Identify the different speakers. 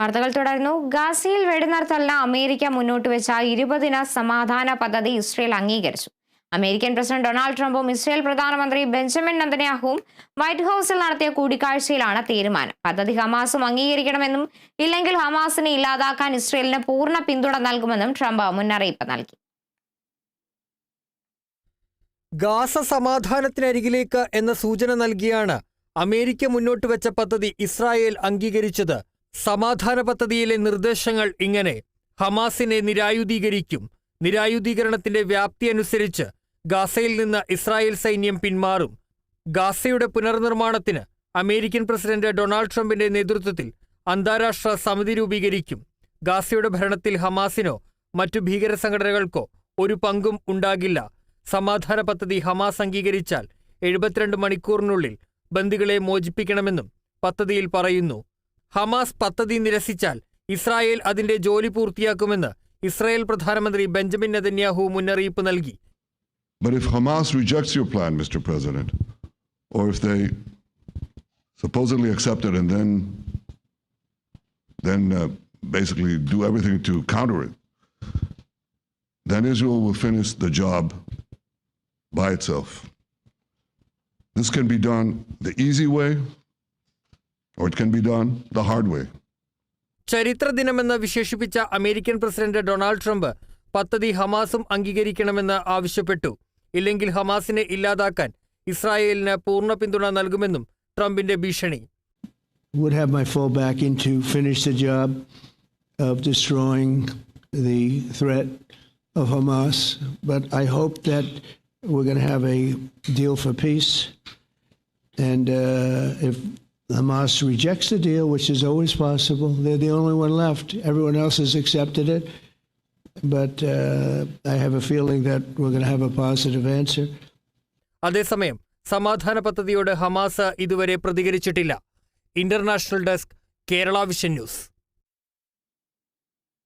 Speaker 1: വാർത്തകൾ തുടരുന്നു. ഗാസയിൽ വെടിനിർത്തലിന് അമേരിക്ക മുന്നോട്ട് വെച്ച ഇരുപതിന സമാധാന പദ്ധതി ഇസ്രയേൽ അംഗീകരിച്ചു. അമേരിക്കൻ പ്രസിഡന്റ് ഡൊണാൾഡ് ട്രംപും ഇസ്രയേൽ പ്രധാനമന്ത്രി ബെഞ്ചമിൻ നന്ദനയാഹുവും വൈറ്റ് ഹൌസിൽ നടത്തിയ കൂടിക്കാഴ്ചയിലാണ് തീരുമാനം. പദ്ധതി ഹമാസും അംഗീകരിക്കണമെന്നും ഇല്ലെങ്കിൽ ഹമാസിനെ ഇല്ലാതാക്കാൻ ഇസ്രയേലിന് പൂർണ പിന്തുണ നൽകുമെന്നും ട്രംപ് മുന്നറിയിപ്പ് നൽകി.
Speaker 2: ഗാസ സമാധാനത്തിനരികിലേക്ക് എന്ന സൂചന നൽകിയാണ് അമേരിക്ക മുന്നോട്ട് വെച്ച പദ്ധതി ഇസ്രായേൽ അംഗീകരിച്ചത്. സമാധാന പദ്ധതിയിലെ നിർദ്ദേശങ്ങൾ ഇങ്ങനെ. ഹമാസിനെ നിരായുധീകരിക്കും. നിരായുധീകരണത്തിന്റെ വ്യാപ്തി അനുസരിച്ച് ഗാസയിൽ നിന്ന് ഇസ്രായേൽ സൈന്യം പിന്മാറും. ഗാസയുടെ പുനർനിർമ്മാണത്തിന് അമേരിക്കൻ പ്രസിഡന്റ് ഡൊണാൾഡ് ട്രംപിന്റെ നേതൃത്വത്തിൽ അന്താരാഷ്ട്ര സമിതി രൂപീകരിക്കും. ഗാസയുടെ ഭരണത്തിൽ ഹമാസിനോ മറ്റു ഭീകര സംഘടനകൾക്കോ ഒരു പങ്കും ഉണ്ടാകില്ല. സമാധാന പദ്ധതി ഹമാസ് അംഗീകരിച്ചാൽ എഴുപത്തിരണ്ട് മണിക്കൂറിനുള്ളിൽ ബന്ദികളെ മോചിപ്പിക്കണമെന്നും പദ്ധതിയിൽ പറയുന്നു. ഹമാസ് പദ്ധതി നിരസിച്ചാൽ ഇസ്രായേൽ അതിന്റെ ജോലി പൂർത്തിയാക്കുമെന്ന് ഇസ്രായേൽ പ്രധാനമന്ത്രി ബെഞ്ചമിൻ നെതന്യാഹു മുന്നറിയിപ്പ് നൽകി
Speaker 3: But if Hamas rejects your plan, Mr. President, or if they supposedly accept it and then then uh, basically do everything to counter it, then Israel will finish the job by itself. This can be done the easy way, or it can be done the hard way.
Speaker 2: ചരിത്ര ദിനമെന്ന് വിശേഷിപ്പിച്ച American president Donald Trump പദ്ധതി ഹമാസും അംഗീകരിക്കണമെന്ന് ആവശ്യപ്പെട്ടു ഇല്ലെങ്കിൽ ഹമാസിനെ ഇല്ലാതാക്കാൻ ഇസ്രായേലിന് പൂർണ പിന്തുണ നൽകുമെന്നും ട്രംപിന്റെ ഭീഷണി
Speaker 4: would have my full backing to finish the job of destroying the threat of Hamas. But I hope that we're going to have a deal for peace. And uh, if Hamas rejects the deal, which is always possible, they're the only one left. Everyone else has accepted it. But uh, I have a feeling that we're going to have a positive answer.
Speaker 2: അതേസമയം സമാധാന പദ്ധതിയോട് Hamas ഇതുവരെ പ്രതികരിച്ചിട്ടില്ല international desk Kerala Vision news